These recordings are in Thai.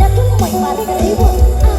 หรอก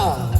song.